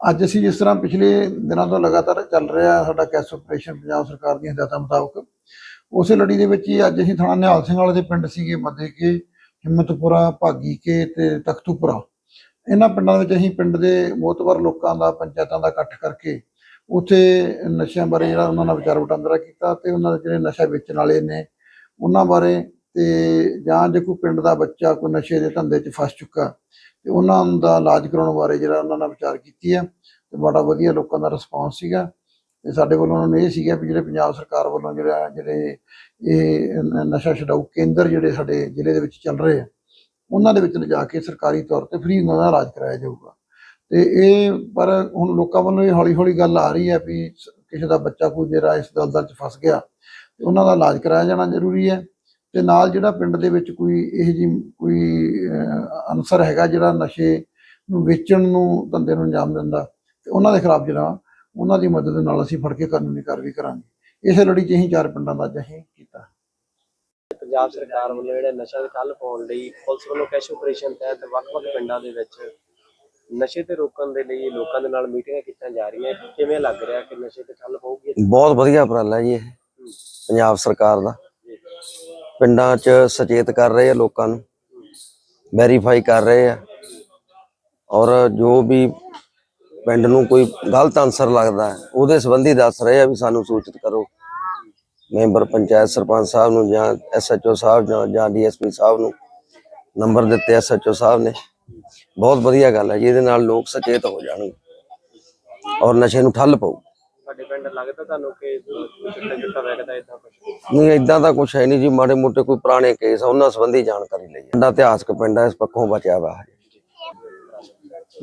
ਅੱਜ ਅਸੀਂ ਜਿਸ ਤਰ੍ਹਾਂ ਪਿਛਲੇ ਦਿਨਾਂ ਤੋਂ ਲਗਾਤਾਰ ਚੱਲ ਰਿਹਾ ਸਾਡਾ ਕੈਸ ਆਪਰੇਸ਼ਨ ਪੰਜਾਬ ਸਰਕਾਰ ਦੀਆਂ ਹਦਾਇਤਾਂ ਮੁਤਾਬਕ, ਉਸੇ ਲੜੀ ਦੇ ਵਿੱਚ ਹੀ ਅੱਜ ਅਸੀਂ ਥਾਣਾ ਨਿਹਾਲ ਸਿੰਘ ਵਾਲੇ ਦੇ ਪਿੰਡ ਸੀਗੇ ਮੱਦੇ ਕੇ, ਹਿੰਮਤਪੁਰਾ, ਭਾਗੀ ਕੇ ਤੇ ਤਖਤੂਪੁਰਾ। ਇਹਨਾਂ ਪਿੰਡਾਂ ਦੇ ਵਿੱਚ ਅਸੀਂ ਪਿੰਡ ਦੇ ਮੋਤਬਰ ਲੋਕਾਂ ਦਾ, ਪੰਚਾਇਤਾਂ ਦਾ ਇਕੱਠ ਕਰਕੇ ਉੱਥੇ ਨਸ਼ਿਆਂ ਬਾਰੇ ਜਿਹੜਾ ਉਹਨਾਂ ਨਾਲ ਵਿਚਾਰ ਵਟਾਂਦਰਾ ਕੀਤਾ ਤੇ ਉਹਨਾਂ ਦੇ ਜਿਹੜੇ ਨਸ਼ਾ ਵੇਚਣ ਵਾਲੇ ਨੇ, ਉਹਨਾਂ ਬਾਰੇ ਤੇ ਜਾਂ ਜੇ ਕੋਈ ਪਿੰਡ ਦਾ ਬੱਚਾ ਕੋਈ ਨਸ਼ੇ ਦੇ ਧੰਦੇ 'ਚ ਫਸ ਚੁੱਕਾ ਤੇ ਉਹਨਾਂ ਦਾ ਇਲਾਜ ਕਰਾਉਣ ਬਾਰੇ ਜਿਹੜਾ ਉਹਨਾਂ ਨਾਲ ਵਿਚਾਰ ਕੀਤੀ ਆ ਤੇ ਬੜਾ ਵਧੀਆ ਲੋਕਾਂ ਦਾ ਰਿਸਪਾਂਸ ਸੀਗਾ ਤੇ ਸਾਡੇ ਵੱਲੋਂ ਉਹਨਾਂ ਨੂੰ ਇਹ ਸੀਗਾ ਵੀ ਜਿਹੜੇ ਪੰਜਾਬ ਸਰਕਾਰ ਵੱਲੋਂ ਜਿਹੜਾ ਜਿਹੜੇ ਇਹ ਨਸ਼ਾ ਛਡਾਊ ਕੇਂਦਰ ਜਿਹੜੇ ਸਾਡੇ ਜ਼ਿਲ੍ਹੇ ਦੇ ਵਿੱਚ ਚੱਲ ਰਹੇ ਆ, ਉਹਨਾਂ ਦੇ ਵਿੱਚ ਲਿਜਾ ਕੇ ਸਰਕਾਰੀ ਤੌਰ ਤੇ ਫ੍ਰੀ ਉਹਨਾਂ ਦਾ ਇਲਾਜ ਕਰਾਇਆ ਜਾਊਗਾ। ਤੇ ਇਹ ਪਰ ਹੁਣ ਲੋਕਾਂ ਵੱਲੋਂ ਇਹ ਹੌਲੀ ਹੌਲੀ ਗੱਲ ਆ ਰਹੀ ਹੈ ਵੀ ਕਿਸੇ ਦਾ ਬੱਚਾ ਕੋਈ ਜਿਹੜਾ ਇਸ ਦਲਦਲ 'ਚ ਫਸ ਗਿਆ ਤੇ ਉਹਨਾਂ ਦਾ ਇਲਾਜ ਕਰਾਇਆ ਜਾਣਾ ਜ਼ਰੂਰੀ ਹੈ। ਤੇ ਨਾਲ ਜਿਹੜਾ ਪਿੰਡ ਦੇ ਵਿੱਚ ਕੋਈ ਇਹ ਜੀ ਕੋਈ ਅਨਸਰ ਹੈਗਾ ਜਿਹੜਾ ਨਸ਼ੇ ਨੂੰ ਵੇਚਣ ਨੂੰ ਧੰਦੇ ਨੂੰ ਅੰਜਾਮ ਦਿੰਦਾ ਤੇ ਉਹਨਾਂ ਦੇ ਖਿਲਾਫ ਜਿਹੜਾ ਉਹਨਾਂ ਦੀ ਮਦਦ ਨਾਲ ਅਸੀਂ ਫੜ ਕੇ ਕਾਨੂੰਨੀ ਕਾਰਵਾਈ ਕਰਾਂਗੇ। ਇਸੇ ਲੜੀ 'ਚ ਅਸੀਂ ਚਾਰ ਪਿੰਡਾਂ ਦਾ ਅੱਜ ਅਸੀਂ ਕੀਤਾ। ਪੰਜਾਬ ਸਰਕਾਰ ਵੱਲੋਂ ਜਿਹੜੇ ਨਸ਼ਾ ਦੇ ਠੱਲ ਪਾਉਣ ਲਈ ਪੁਲਿਸ ਵੱਲੋਂ ਕੈਸ਼ ਆਪਰੇਸ਼ਨ ਤਹਿਤ ਵੱਖ-ਵੱਖ ਪਿੰਡਾਂ ਦੇ ਵਿੱਚ ਨਸ਼ੇ ਤੇ ਰੋਕਣ ਦੇ ਲਈ ਲੋਕਾਂ ਦੇ ਨਾਲ ਮੀਟਿੰਗਾਂ ਕੀਤੀਆਂ ਜਾ ਰਹੀਆਂ। ਕਿਵੇਂ ਲੱਗ ਰਿਹਾ ਕਿ ਨਸ਼ੇ ਤੇ ਠੱਲ ਪਊਗੀ ਬਹੁਤ ਵਧੀਆ ਉਪਰਾਲਾ ਜੀ ਇਹ ਪੰਜਾਬ ਸਰਕਾਰ ਦਾ। ਪਿੰਡਾਂ 'ਚ ਸੁਚੇਤ ਕਰ ਰਹੇ ਆ ਲੋਕਾਂ ਨੂੰ ਵੈਰੀਫਾਈ ਕਰ ਰਹੇ ਆ। ਔਰ ਜੋ ਵੀ ਪਿੰਡ ਨੂੰ ਕੋਈ ਗਲਤ ਅਨਸਰ ਲੱਗਦਾ ਉਹਦੇ ਸੰਬੰਧੀ ਦੱਸ ਰਹੇ ਆ ਵੀ ਸਾਨੂੰ ਸੂਚਿਤ ਕਰੋ। ਮੈਂਬਰ ਪੰਚਾਇਤ ਸਰਪੰਚ ਸਾਹਿਬ ਨੂੰ ਜਾਂ ਐਸਐਚਓ ਸਾਹਿਬ ਜਾਂ ਜਾਂ ਡੀਐਸਪੀ ਸਾਹਿਬ ਨੂੰ ਨੰਬਰ ਦਿੱਤੇ ਐਸਐਚਓ ਸਾਹਿਬ ਨੇ। ਬਹੁਤ ਵਧੀਆ ਗੱਲ ਹੈ ਜਿਹਦੇ ਨਾਲ ਲੋਕ ਸੁਚੇਤ ਹੋ ਜਾਣਗੇ। ਔਰ ਨਸ਼ੇ ਨੂੰ ਠੱਲ ਪਊ। ਸਾਡੇ ਪਿੰਡ ਲੱਗਦਾ ਤੁਹਾਨੂੰ ਕਿ ਚਿੱਟਾ ਚਿੱਟਾ ਵਗਦਾ ਇਦਾਂ ਕੁਝ ਨਹੀਂ ਇਦਾਂ ਦਾ ਕੁਝ ਹੈ ਨਹੀਂ ਜੀ ਮਾੜੇ ਮੋਟੇ ਕੋਈ ਪੁਰਾਣੇ ਕੇਸ ਆ ਉਹਨਾਂ ਸੰਬੰਧੀ ਜਾਣਕਾਰੀ ਲਈ ਸਾਡਾ ਇਤਿਹਾਸਕ ਪਿੰਡ ਹੈ ਇਸ ਪੱਖੋਂ ਬਚਿਆ ਵਾ ਹੈ।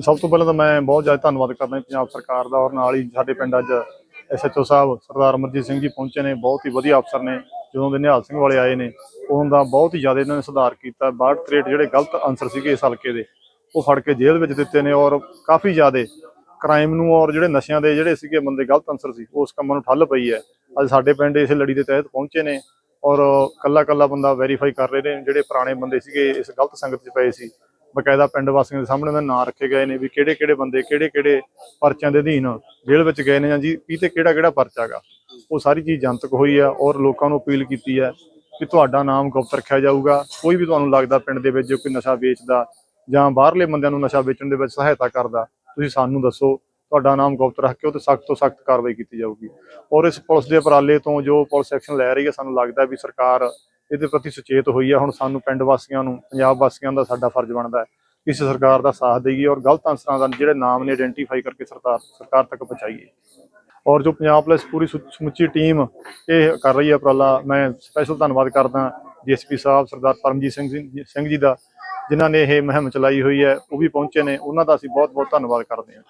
ਸਭ ਤੋਂ ਪਹਿਲਾਂ ਤਾਂ ਮੈਂ ਬਹੁਤ ਜ਼ਿਆਦਾ ਧੰਨਵਾਦ ਕਰਦਾ ਪੰਜਾਬ ਸਰਕਾਰ ਦਾ ਔਰ ਨਾਲ ਹੀ ਸਾਡੇ ਪਿੰਡ ਅੱਜ ਐਸਐਚਓ ਸਾਹਿਬ ਸਰਦਾਰ ਅਮਰਜੀਤ ਸਿੰਘ ਜੀ ਪਹੁੰਚੇ ਨੇ ਬਹੁਤ ਹੀ ਵਧੀਆ ਅਫਸਰ ਨੇ ਜਦੋਂ ਦੇ ਨਿਹਾਲ ਸਿੰਘ ਵਾਲੇ ਆਏ ਨੇ ਉਹਨਾਂ ਦਾ ਬਹੁਤ ਹੀ ਜ਼ਿਆਦਾ ਇਹਨਾਂ ਨੇ ਸੁਧਾਰ ਕੀਤਾ 62 ਤਰੇਟ ਜਿਹੜੇ ਗਲਤ ਆਨਸਰ ਸੀਗੇ ਇਸ ਹਲਕੇ ਦੇ ਉਹ ਫੜ ਕੇ ਜੇਲ੍ਹ ਵਿੱਚ ਦਿੱਤੇ ਨੇ ਔਰ ਕਾਫੀ ਜ਼ਿਆਦਾ ਕ੍ਰਾਈਮ ਨੂੰ ਔਰ ਜਿਹੜੇ ਨਸ਼ਿਆਂ ਦੇ ਜਿਹੜੇ ਸੀਗੇ ਬੰਦੇ ਗਲਤ ਅੰਸਰ ਸੀ, ਉਸ ਕੰਮਾਂ ਨੂੰ ਠੱਲ ਪਈ ਹੈ। ਅੱਜ ਸਾਡੇ ਪਿੰਡ ਇਸ ਲੜੀ ਦੇ ਤਹਿਤ ਪਹੁੰਚੇ ਨੇ ਔਰ ਕੱਲਾ ਕੱਲਾ ਬੰਦਾ ਵੈਰੀਫਾਈ ਕਰ ਰਹੇ ਨੇ, ਜਿਹੜੇ ਪੁਰਾਣੇ ਬੰਦੇ ਸੀਗੇ, ਇਸ ਗਲਤ ਸੰਗਤ 'ਚ ਪਏ ਸੀ। ਬਕਾਇਦਾ ਪਿੰਡ ਵਾਸੀਆਂ ਦੇ ਸਾਹਮਣੇ ਉਹਨਾਂ ਨਾਂ ਰੱਖੇ ਗਏ ਨੇ ਵੀ ਕਿਹੜੇ ਕਿਹੜੇ ਬੰਦੇ ਕਿਹੜੇ ਕਿਹੜੇ ਪਰਚਿਆਂ ਦੇ ਅਧੀਨ ਜੇਲ੍ਹ ਵਿੱਚ ਗਏ ਨੇ ਜਾਂ ਜੀ ਕੀ ਤੇ ਕਿਹੜਾ ਕਿਹੜਾ ਪਰਚਾ ਹੈਗਾ। ਉਹ ਸਾਰੀ ਚੀਜ਼ ਜਨਤਕ ਹੋਈ ਹੈ ਔਰ ਲੋਕਾਂ ਨੂੰ ਅਪੀਲ ਕੀਤੀ ਹੈ ਕਿ ਤੁਹਾਡਾ ਨਾਮ ਗੁਪਤ ਰੱਖਿਆ ਜਾਊਗਾ। ਕੋਈ ਵੀ ਤੁਹਾਨੂੰ ਲੱਗਦਾ ਪਿੰਡ ਦੇ ਵਿੱਚ ਜੋ ਕੋਈ ਨਸ਼ਾ ਵੇਚਦਾ ਜਾਂ ਬਾਹਰਲੇ ਬੰਦਿਆਂ ਨੂੰ ਨਸ਼ਾ ਵੇਚਣ ਦੇ ਵਿੱਚ ਸਹਾਇਤਾ ਕਰਦਾ ਤੁਸੀਂ ਸਾਨੂੰ ਦੱਸੋ, ਤੁਹਾਡਾ ਨਾਮ ਗੁਪਤ ਰੱਖ ਕੇ ਉਹ ਤੇ ਸਖਤ ਤੋਂ ਸਖਤ ਕਾਰਵਾਈ ਕੀਤੀ ਜਾਊਗੀ। ਔਰ ਇਸ ਪੁਲਿਸ ਦੇ ਉਪਰਾਲੇ ਤੋਂ ਜੋ ਪੁਲਿਸ ਐਕਸ਼ਨ ਲੈ ਰਹੀ ਹੈ, ਸਾਨੂੰ ਲੱਗਦਾ ਵੀ ਸਰਕਾਰ ਇਹਦੇ ਪ੍ਰਤੀ ਸੁਚੇਤ ਹੋਈ ਹੈ। ਹੁਣ ਸਾਨੂੰ ਪਿੰਡ ਵਾਸੀਆਂ ਨੂੰ, ਪੰਜਾਬ ਵਾਸੀਆਂ ਦਾ ਸਾਡਾ ਫਰਜ਼ ਬਣਦਾ ਹੈ ਇਸ ਸਰਕਾਰ ਦਾ ਸਾਥ ਦੇਈਏ ਔਰ ਗਲਤ ਅਨਸਰਾਂ ਦਾ ਜਿਹੜੇ ਨਾਮ ਨੇ ਆਇਡੈਂਟੀਫਾਈ ਕਰਕੇ ਸਰਕਾਰ ਸਰਕਾਰ ਤੱਕ ਪਹੁੰਚਾਈਏ। ਔਰ ਜੋ ਪੰਜਾਬ ਪੁਲਿਸ ਪੂਰੀ ਸਮੁੱਚੀ ਟੀਮ ਇਹ ਕਰ ਰਹੀ ਹੈ ਉਪਰਾਲਾ, ਮੈਂ ਸਪੈਸ਼ਲ ਧੰਨਵਾਦ ਕਰਦਾ ਡੀਐਸਪੀ ਸਾਹਿਬ, ਸਰਦਾਰ ਪਰਮਜੀਤ ਸਿੰਘ ਸਿੰਘ ਜੀ ਦਾ ਜਿਨ੍ਹਾਂ ਨੇ ਇਹ ਮੁਹਿੰਮ ਚਲਾਈ ਹੋਈ ਹੈ, ਉਹ ਵੀ ਪਹੁੰਚੇ ਨੇ। ਉਹਨਾਂ ਦਾ ਅਸੀਂ ਬਹੁਤ ਬਹੁਤ ਧੰਨਵਾਦ ਕਰਦੇ ਹਾਂ।